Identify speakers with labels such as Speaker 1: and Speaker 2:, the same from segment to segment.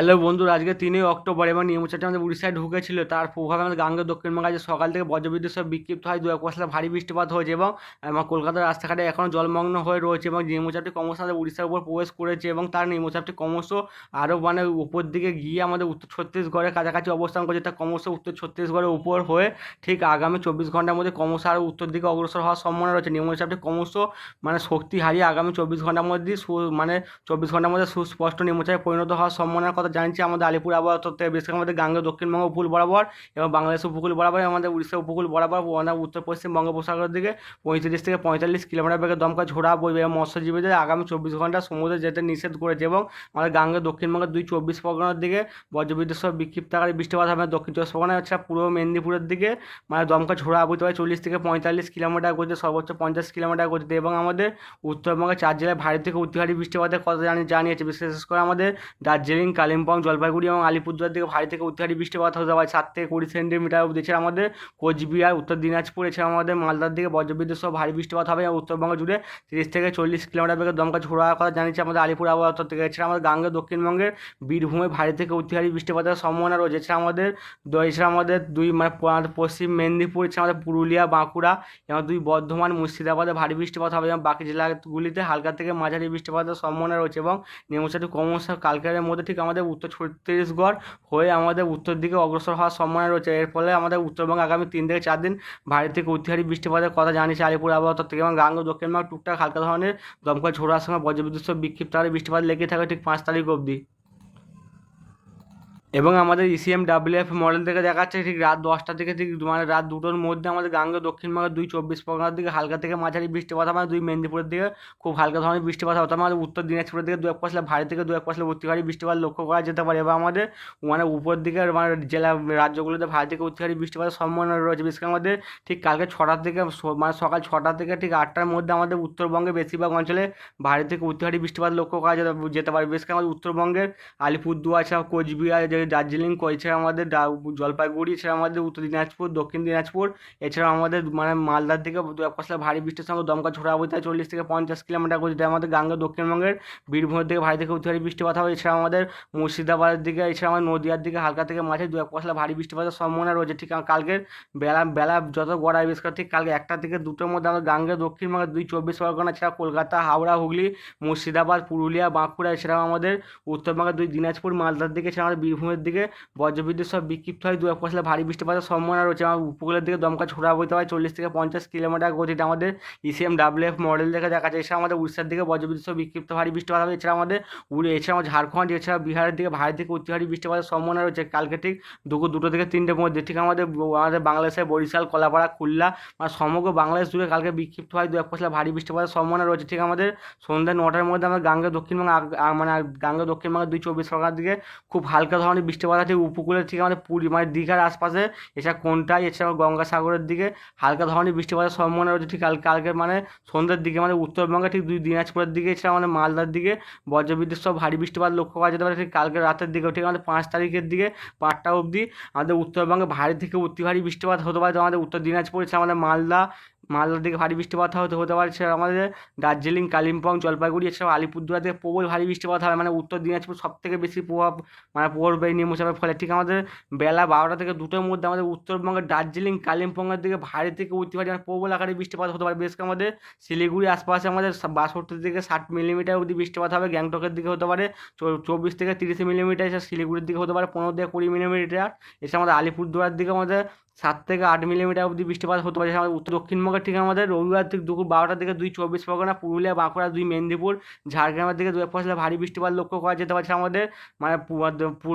Speaker 1: Hello বন্ধুরা, আজকে তিনই October এবং নিয়মচারটি আমাদের উড়িষ্যায় ঢুকেছিল। তার প্রভাবে আমাদের গাঙ্গে দক্ষিণবঙ্গে আজ সকাল থেকে বজ্রবিদ্যুৎ সব বিক্ষিপ্ত হয়। দু এক পশলা ভারী বৃষ্টিপাত হয়েছে এবং আমার কলকাতার রাস্তাঘাটে এখনও জলমগ্ন হয়ে রয়েছে এবং নিম্নচাপটি ক্রমশ আমাদের উড়িষ্যার উপর প্রবেশ করেছে এবং তার নিম্নচাপটি ক্রমশ আরও মানে উপর দিকে গিয়ে আমাদের উত্তর ছত্তিশগড়ের কাছাকাছি অবস্থান করছে। তা ক্রমশ উত্তর ছত্তিশগড়ের উপর হয়ে ঠিক আগামী চব্বিশ ঘণ্টার মধ্যে ক্রমশ আরও উত্তর দিকে অগ্রসর হওয়ার সম্ভাবনা রয়েছে। নিম্নচাপটি ক্রমশ মানে শক্তি হারিয়ে আগামী চব্বিশ ঘণ্টার মধ্যেই সু- মানে চব্বিশ ঘণ্টার মধ্যে সুস্পষ্ট নিম্নচাপে পরিণত হওয়ার সম্ভাবনার কথা জানছি আমাদের আলিপুর আবহাওয়া তথ্য বিশেষ করে আমাদের গাঙ্গে দক্ষিণবঙ্গ উপকূল বরাবর এবং বাংলাদেশ উপকূল বরাবর আমাদের উড়িষ্যা উপকূল বরাবর উত্তর পশ্চিম বঙ্গোপসাগরের দিকে পঁয়ত্রিশ থেকে পঁয়তাল্লিশ কিলোমিটার বেগে দমকা ঝোড়া বইবে এবং মৎস্যজীবীদের আগামী চব্বিশ ঘণ্টা সমুদ্রে যেতে নিষেধ করেছে এবং আমাদের গাঙ্গে দক্ষিণবঙ্গের দুই চব্বিশ পরগনার দিকে বজ্রবিদ্যুৎ সহ বিক্ষিপ্ত আকারে বৃষ্টিপাত হবে। দক্ষিণ চব্বিশ পরগনা এছাড়া পূর্ব মেদিনীপুরের দিকে মানে দমকা ঝোড়া বইতে পারে চল্লিশ থেকে পঁয়তাল্লিশ কিলোমিটার গতিতে, সর্বোচ্চ পঞ্চাশ কিলোমিটার গতিতে এবং আমাদের উত্তরবঙ্গের চার জেলায় ভারী থেকে অতি ভারী বৃষ্টিপাতের কথা জানি জানিয়েছে। বিশেষ করে আমাদের দার্জিলিং কালিম্পং, জলপাইগুড়ি এবং আলিপুরদুয়ার দিকে ভারী থেকে অতি ভারী বৃষ্টিপাত হতে পারে। সাত থেকে কুড়ি সেন্টিমিটার অবধি। এছাড়া আমাদের কোচবিহার, উত্তর দিনাজপুর, এছাড়া আমাদের মালদার দিকে বজ্রবিদ্যুৎ সহ ভারী বৃষ্টিপাত হবে এবং উত্তরবঙ্গ জুড়ে তিরিশ থেকে চল্লিশ কিলোমিটার বেগে দমকা হওয়ার কথা জানিয়েছে আমাদের আলিপুর আবহাওয়া দপ্তর থেকে। এছাড়া আমাদের গাঙ্গে, দক্ষিণবঙ্গের বীরভূমে ভারী থেকে অতি ভারী বৃষ্টিপাতের সম্ভাবনা রয়েছে। এছাড়া আমাদের এছাড়া আমাদের দুই মানে পশ্চিম মেদিনীপুর, এছাড়া আমাদের পুরুলিয়া, বাঁকুড়া এবং দুই বর্ধমান, মুর্শিদাবাদে ভারী বৃষ্টিপাত হবে এবং বাকি জেলাগুলিতে হালকা থেকে মাঝারি বৃষ্টিপাতের সম্ভাবনা রয়েছে এবং নিম্নচাপটি ক্রমশ কালকের মধ্যে ঠিক আমাদের উত্তর ছত্তিশগড় হয়ে আমাদের উত্তর দিকে অগ্রসর হওয়ার সম্ভাবনা রয়েছে। এর ফলে আমাদের উত্তরবঙ্গে আগামী তিন থেকে চার দিন ভারী থেকে অতিহারী বৃষ্টিপাতের কথা জানিয়েছে আলিপুর আবহাওয়া দপ্তর থেকে এবং গাঙ্গ দক্ষিণবঙ্গ টুকটাক হালকা ধরনের দমকা ঝোড়ার সময় বজ্রবিদ্যুৎ বিক্ষিপ্ত হারে বৃষ্টিপাত লেগে থাকে ঠিক পাঁচ তারিখ অবধি। এবং আমাদের ইসিএম ডাব্লিউএফ মডেল থেকে দেখাচ্ছে ঠিক রাত দশটা থেকে ঠিক মানে রাত দুটোর মধ্যে আমাদের গাঙ্গে দক্ষিণবঙ্গের দুই চব্বিশ পরগনার দিকে হালকা থেকে মাঝারি বৃষ্টিপাত হবে দুই মেদিনীপুরের দিকে খুব হালকা ধরনের বৃষ্টিপাত হবে আমাদের উত্তর দিনাজপুরের দিকে দু এক পশলা ভারী থেকে দু এক পশলা ভারী বৃষ্টিপাত লক্ষ্য করা যেতে পারে। এবং আমাদের মানে উপর দিকে মানে জেলা রাজ্যগুলোতে ভারী থেকে ভারী বৃষ্টিপাতের সম্ভাবনা রয়েছে। বিশেষ করে আমাদের ঠিক কালকে ছটার থেকে মানে সকাল ছটা থেকে ঠিক আটটার মধ্যে আমাদের উত্তরবঙ্গে বেশিরভাগ অঞ্চলে ভারী থেকে ভারী বৃষ্টিপাত লক্ষ্য করা যেতে পারে। বিশেষ করে আমাদের উত্তরবঙ্গের আলিপুরদুয়ার, কোচবিহার যে দার্জিলিং এছাড়া আমাদের জলপাইগুড়ি, এছাড়া আমাদের উত্তর দিনাজপুর, দক্ষিণ দিনাজপুর, এছাড়া আমাদের মানে মালদার এক পশলা ভারী বৃষ্টির সঙ্গে দমকা ঝোড়া বইতে চল্লিশ থেকে পঞ্চাশ কিলোমিটার গতিতে আমাদের গাঙ্গা দক্ষিণবঙ্গের বীরভূমের দিকে ভারী থেকে অতি ভারী বৃষ্টিপাত হবে। এছাড়া আমাদের মুর্শিদাবাদের দিকে, এছাড়া আমাদের নদীয়ার দিকে হালকা থেকে মাঝে দু, এক পশলা ভারী বৃষ্টিপাতের সম্ভাবনা রয়েছে। ঠিক কালকের বেলা বেলা যত গড়ায় বিশেষ করে ঠিক কালকে একটা থেকে দুটোর মধ্যে আমাদের গাঙ্গে দক্ষিণবঙ্গের দুই চব্বিশ পরগনা ছাড়া কলকাতা, হাওড়া, হুগলি, মুর্শিদাবাদ, পুরুলিয়া, বাঁকুড়া, এছাড়াও আমাদের উত্তরবঙ্গের দুই দিনাজপুর, মালদার দিকে, এছাড়া আমাদের বীরভূমের দিকে বজ্রবিদ্যুৎ সব বিক্ষিপ্ত হয় দু এক পশলা ভারী বৃষ্টিপাতের সম্ভাবনা রয়েছে। আমার উপকূলের দিকে দমকা ছোড়া বইতে হয় চল্লিশ থেকে পঞ্চাশ কিলোমিটার গতিতে। আমাদের ইসিএম ডাব্লিউএফ মডেল দেখে দেখা যাচ্ছে এছাড়া আমাদের উড়িষ্যার দিকে বজ্রবিদ্যুৎ সহ বিক্ষিপ্ত ভারী বৃষ্টিপাত হবে। এছাড়া আমাদের উড়ে, এছাড়া আমাদের ঝাড়খণ্ড, এছাড়া বিহারের দিকে ভারী থেকে অতি ভারী বৃষ্টিপাতের সম্ভাবনা রয়েছে। কালকে ঠিক দুপুর দুটো থেকে তিনটের মধ্যে ঠিক আমাদের আমাদের বাংলাদেশের বরিশাল, কলাপাড়া, খুলনা মানে সমগ্র বাংলাদেশ জুড়ে কালকে বিক্ষিপ্ত হয়। দু এক পশলা ভারী বৃষ্টিপাতের সম্ভাবনা রয়েছে। ঠিক আমাদের সন্ধ্যা নটার মধ্যে আমরা গাঙ্গে দক্ষিণবঙ্গ মানে গাঙ্গে দক্ষিণবঙ্গের দুই চব্বিশ পরগনার দিকে খুব হালকা ধরনের বৃষ্টিপাত আছে, উপকূলের ঠিক আমাদের পুরী মানে দীঘার আশপাশে, এছাড়া কোনটাই এছাড়া গঙ্গাসাগরের দিকে, হালকা ধরনের বৃষ্টিপাতের সম্ভাবনা রয়েছে, ঠিক কাল কালকে মানে সন্ধ্যের দিকে মানে উত্তরবঙ্গে ঠিক দুই দিনাজপুরের দিকে, এছাড়া আমাদের মালদার দিকে, বজ্রবিদ্যুৎ সব ভারী বৃষ্টিপাত লক্ষ্য করা যেতে পারে, ঠিক কালকে রাতের দিকে ঠিক আমাদের পাঁচ তারিখের দিকে, পাঁচটা অবধি আমাদের উত্তরবঙ্গে ভারী থেকে অতি ভারী বৃষ্টিপাত হতে পারে আমাদের উত্তর দিনাজপুর, এছাড়া আমাদের মালদা মালদার দিকে ভারী বৃষ্টিপাত হতে হতে পারে এছাড়া আমাদের দার্জিলিং, কালিম্পং, জলপাইগুড়ি, এছাড়াও আলিপুরদুয়ার থেকে প্রবল ভারী বৃষ্টিপাত হবে মানে উত্তর দিনাজপুর সব থেকে বেশি প্রভাব মানে পড়বে এই নিম্নচাপের ফলে। ঠিক আমাদের বেলা বারোটা থেকে দুটোর মধ্যে আমাদের উত্তরবঙ্গের দার্জিলিং, কালিম্পংয়ের দিকে ভারী থেকে অতি ভারী মানে প্রবল আকারে বৃষ্টিপাত হতে পারে। করে আমাদের শিলিগুড়ি আশপাশে আমাদের সা- বাষট্টি থেকে ষাট মিলিমিটার অবধি বৃষ্টিপাত হবে। গ্যাংটকের দিকে হতে পারে চব্বিশ থেকে তিরিশ মিলিমিটার, এছাড়া শিলিগুড়ির দিকে হতে পারে পনেরো থেকে কুড়ি মিলিমিটার। এছাড়া আমাদের আলিপুরদুয়ার দিকে আমাদের সাত থেকে আট মিলিমিটার অবধি বৃষ্টিপাত হতে পারে। আমাদের উত্তর দক্ষিণবঙ্গের ঠিক আমাদের রবিবার থেকে দুপুর বারোটা থেকে দুই চব্বিশ পরগনা, পুরুলিয়া, বাঁকুড়া, দুই মেদিনীপুর, ঝাড়গ্রামের দিকে দু এক ভারী বৃষ্টিপাত লক্ষ্য করা যেতে পারছে আমাদের মানে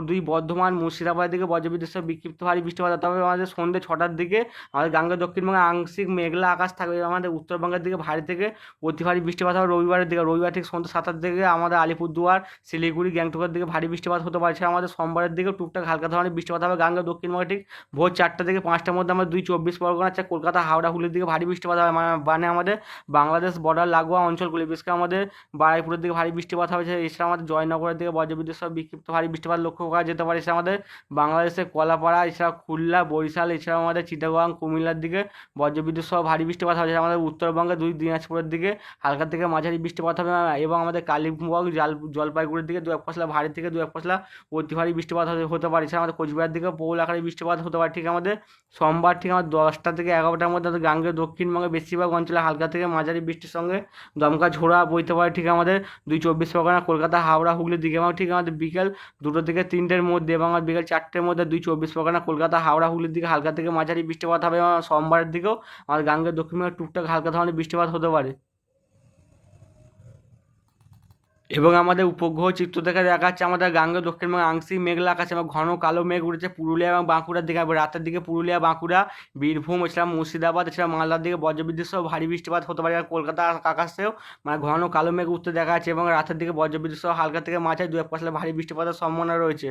Speaker 1: দুই বর্ধমান, মুর্শিদাবাদের দিকে বজ্রবিদ্যুৎ সহ বিক্ষিপ্ত ভারী বৃষ্টিপাত। হতে হবে আমাদের সন্ধ্যে ছটার দিকে আমাদের গাঙ্গা দক্ষিণবঙ্গে আংশিক মেঘলা আকাশ থাকবে আমাদের উত্তরবঙ্গের দিকে ভারী থেকে অতি ভারী বৃষ্টিপাত হবে রবিবারের দিকে। রবিবার ঠিক সন্ধ্যে সাতটার দিকে আমাদের আলিপুরদুয়ার, শিলিগুড়ি, গ্যাংটকের দিকে ভারী বৃষ্টিপাত হতে পারছে আমাদের সোমবারের দিকে টুকটাক হালকা ধরনের বৃষ্টিপাত হবে। গাঙ্গা দক্ষিণবঙ্গে ঠিক ভোর চারটা থেকে পাঁচ পাঁচটার মধ্যে আমাদের দুই চব্বিশ পরগনা আছে, কলকাতা, হাওড়া, হুগলির দিকে ভারী বৃষ্টিপাত হবে। মানে মানে আমাদের বাংলাদেশ বর্ডার লাগোয়া অঞ্চলগুলি বিশেষ করে আমাদের বারাইপুরের দিকে ভারী বৃষ্টিপাত হবে। এছাড়া আমাদের জয়নগরের দিকে বজ্রবিদ্যুৎ সহ বিক্ষিপ্ত ভারী বৃষ্টিপাত লক্ষ্য করা যেতে পারে। এছাড়া আমাদের বাংলাদেশের কলাপাড়া, এছাড়া খুলনা, বরিশাল, এছাড়াও আমাদের চিটাগং, কুমিল্লার দিকে বজ্রবিদ্যুৎ সহ ভারী বৃষ্টিপাত হবে। আমাদের উত্তরবঙ্গে দুই, দিনাজপুরের দিকে হালকা থেকে মাঝারি বৃষ্টিপাত হবে এবং আমাদের কালিম্পং, জাল, জলপাইগুড়ির দিকে দু এক পশলা ভারী থেকে দু এক পশলা অতি ভারী বৃষ্টিপাত হতে পারে। এছাড়া আমাদের কোচবিহার দিকে প্রবল আকারে বৃষ্টিপাত হতে পারে। ঠিক আমাদের সোমবার ঠিক আমার দশটা থেকে এগারোটার মধ্যে আমাদের গাঙ্গের দক্ষিণবঙ্গে বেশিরভাগ অঞ্চলে হালকা থেকে মাঝারি বৃষ্টির সঙ্গে দমকা ঝোড়া বইতে পারে ঠিক আমাদের দুই চব্বিশ পরগনা, কলকাতা, হাওড়া হুগলির দিকে এবং ঠিক আমাদের বিকেল দুটো থেকে তিনটের মধ্যে এবং আমার বিকেল চারটের মধ্যে দুই চব্বিশ পরগনা, কলকাতা, হাওড়া, হুগলির দিকে হালকা থেকে মাঝারি বৃষ্টিপাত হবে এবং সোমবারের দিকেও আমাদের গাঙ্গের দক্ষিণবঙ্গে টুকটাক হালকা ধরনের বৃষ্টিপাত হতে পারে। এবং আমাদের উপগ্রহ চিত্র থেকে দেখা যাচ্ছে আমাদের গাঙ্গে, দক্ষিণ দক্ষিণবঙ্গে আংশিক মেঘলা আকাশ, এবং ঘন কালো মেঘ উঠেছে পুরুলিয়া এবং বাঁকুড়ার দিকে। রাতের দিকে পুরুলিয়া, বাঁকুড়া, বীরভূম, এছাড়া মুর্শিদাবাদ, এছাড়া মালদার দিকে বজ্রবিদ্যুৎ সহ ভারী বৃষ্টিপাত হতে পারে। কলকাতা আকাশেও মানে ঘন কালো মেঘ উঠতে দেখা যাচ্ছে এবং রাতের দিকে বজ্রবিদ্যুৎ সহ হালকা থেকে মাঝে দু এক পশলা ভারী বৃষ্টিপাতের সম্ভাবনা রয়েছে।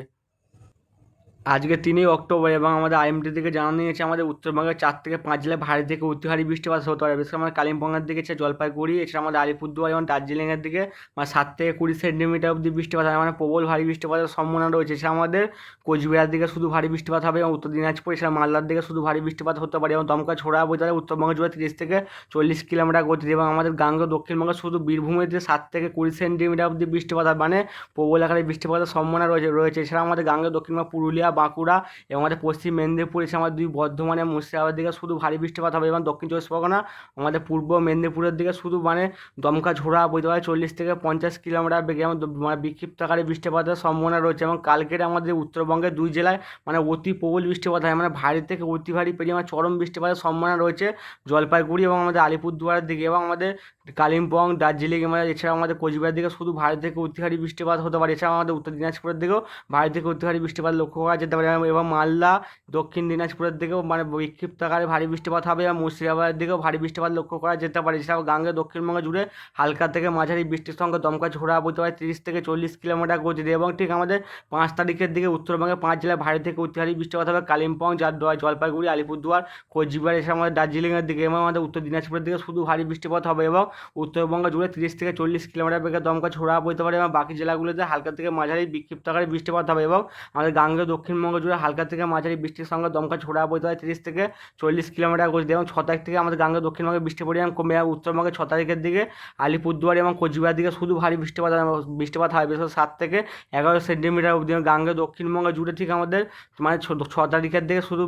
Speaker 1: আজকে তিনই অক্টোবর এবং আমাদের আইএমডি থেকে জানানো নিয়েছে আমাদের উত্তরবঙ্গের চার থেকে পাঁচ জেলায় ভারী থেকে অতি ভারী বৃষ্টিপাত হতে পারে। বিশেষ করে আমাদের কালিম্পংয়ের দিকে জলপাইগুড়ি, এছাড়া আমাদের আলিপুরদুয়ার এবং দার্জিলিংয়ের দিকে মানে সাত থেকে কুড়ি সেন্টিমিটার অবধি বৃষ্টিপাত হয়। মানে প্রবল ভারী বৃষ্টিপাতের সম্ভাবনা রয়েছে। এছাড়া আমাদের কোচবিহার দিকে শুধু ভারী বৃষ্টিপাত হবে এবং উত্তর দিনাজপুর, এছাড়া মালদার দিকে শুধু ভারী বৃষ্টিপাত হতে পারে এবং দমকা ছোড়া বইতে উত্তরবঙ্গ জুড়ে তিরিশ থেকে চল্লিশ কিলোমিটার গতিতে এবং আমাদের গাঙ্গ দক্ষিণবঙ্গে শুধু বীরভূমের দিকে সাত থেকে কুড়ি সেন্টিমিটার অবধি বৃষ্টিপাত হয়। মানে প্রবল আকারে বৃষ্টিপাতের সম্ভাবনা রয়েছে রয়েছে। এছাড়া আমাদের গাঙ্গ দক্ষিণবঙ্গ, পুরুলিয়া বাঁকুড়া এবং আমাদের পশ্চিম মেদিনীপুর এসে আমাদের দুই বর্ধমানে মুর্শিদাবাদের দিকে শুধু ভারী বৃষ্টিপাত হবে এবং দক্ষিণ চব্বিশ পরগনা আমাদের পূর্ব মেদিনীপুরের দিকে শুধু মানে দমকা ঝোড়া বইতে পারে চল্লিশ থেকে পঞ্চাশ কিলোমিটার বেগে এবং মানে বিক্ষিপ্ত আকারে বৃষ্টিপাতের সম্ভাবনা রয়েছে এবং কালকের আমাদের উত্তরবঙ্গের দুই জেলায় মানে অতি প্রবল বৃষ্টিপাত হয়। মানে ভারী থেকে অতি ভারী পেরিয়ে মানে চরম বৃষ্টিপাতের সম্ভাবনা রয়েছে জলপাইগুড়ি এবং আমাদের আলিপুরদুয়ারের দিকে এবং আমাদের কালিম্পং, দার্জিলিং মানে এছাড়াও আমাদের কোচবিহার দিকে শুধু ভারী থেকে অতি ভারী বৃষ্টিপাত হতে পারে। এছাড়াও আমাদের উত্তর দিনাজপুরের দিকেও ভারী থেকে অতি ভারী বৃষ্টিপাত লক্ষ্য করা যেতে পারে। এবং মালদা, দক্ষিণ দিনাজপুরের দিকেও মানে বিক্ষিপ্ত আকারে ভারী বৃষ্টিপাত হবে। এবং মুর্শিদাবাদের দিকেও ভারী বৃষ্টিপাত লক্ষ্য করা যেতে পারে। এছাড়াও গাঙ্গে দক্ষিণবঙ্গ জুড়ে হালকা থেকে মাঝারি বৃষ্টির সঙ্গে দমকা ঝোড়া বইতে পারে তিরিশ থেকে চল্লিশ কিলোমিটার গতিতে। এবং ঠিক আমাদের পাঁচ তারিখের দিকে উত্তরবঙ্গে পাঁচ জেলায় ভারী থেকে অতি ভারী বৃষ্টিপাত হবে। কালিম্পং যার জলপাইগুড়ি, আলিপুরদুয়ার, কোচবিহার এছাড়া আমাদের দার্জিলিংয়ের দিকে এবং আমাদের উত্তর দিনাজপুরের দিকে শুধু ভারী বৃষ্টিপাত হবে এবং উত্তরবঙ্গ জুড়ে তিরিশ থেকে চল্লিশ কিলোমিটার বেগে দমকা ছোড়া বইতে পারে। এবং বাকি জেলাগুলোতে হালকা থেকে মাঝারি বিক্ষিপ্ত আকারে বৃষ্টিপাত হবে এবং আমাদের গাঙ্গে দক্ষিণবঙ্গ জুড়ে হালকা থেকে মাঝারি বৃষ্টির সঙ্গে দমকা ছোড়া বইতে হয় তিরিশ থেকে চল্লিশ কিলোমিটার গতিতে এবং ছ তারিখ থেকে আমাদের গাঙ্গে দক্ষিণবঙ্গে বৃষ্টি পরিমাণ কমে যাবে উত্তরবঙ্গে ছ তারিখের দিকে আলিপুরদুয়ার এবং কোচবিহার দিকে শুধু ভারী বৃষ্টিপাত বৃষ্টিপাত হয়। বিশেষ সাত থেকে এগারো সেন্টিমিটার অবধি গাঙ্গে দক্ষিণবঙ্গে জুড়ে ঠিক আমাদের মানে ছ তারিখের দিকে শুধু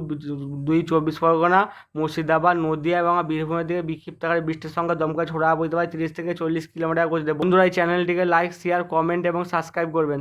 Speaker 1: দুই চব্বিশ পরগনা, মুর্শিদাবাদ, নদিয়া এবং বীরভূমের দিকে বিক্ষিপ্ত আকারে বৃষ্টির সঙ্গে দমকা ছোড়া বইতে হয় তিরিশ থেকে চল্লিশ কিলোমিটার গতিতে। বন্ধুরা, এই চ্যানেলটিকে লাইক শেয়ার কমেন্ট এবং সাবস্ক্রাইব করবেন।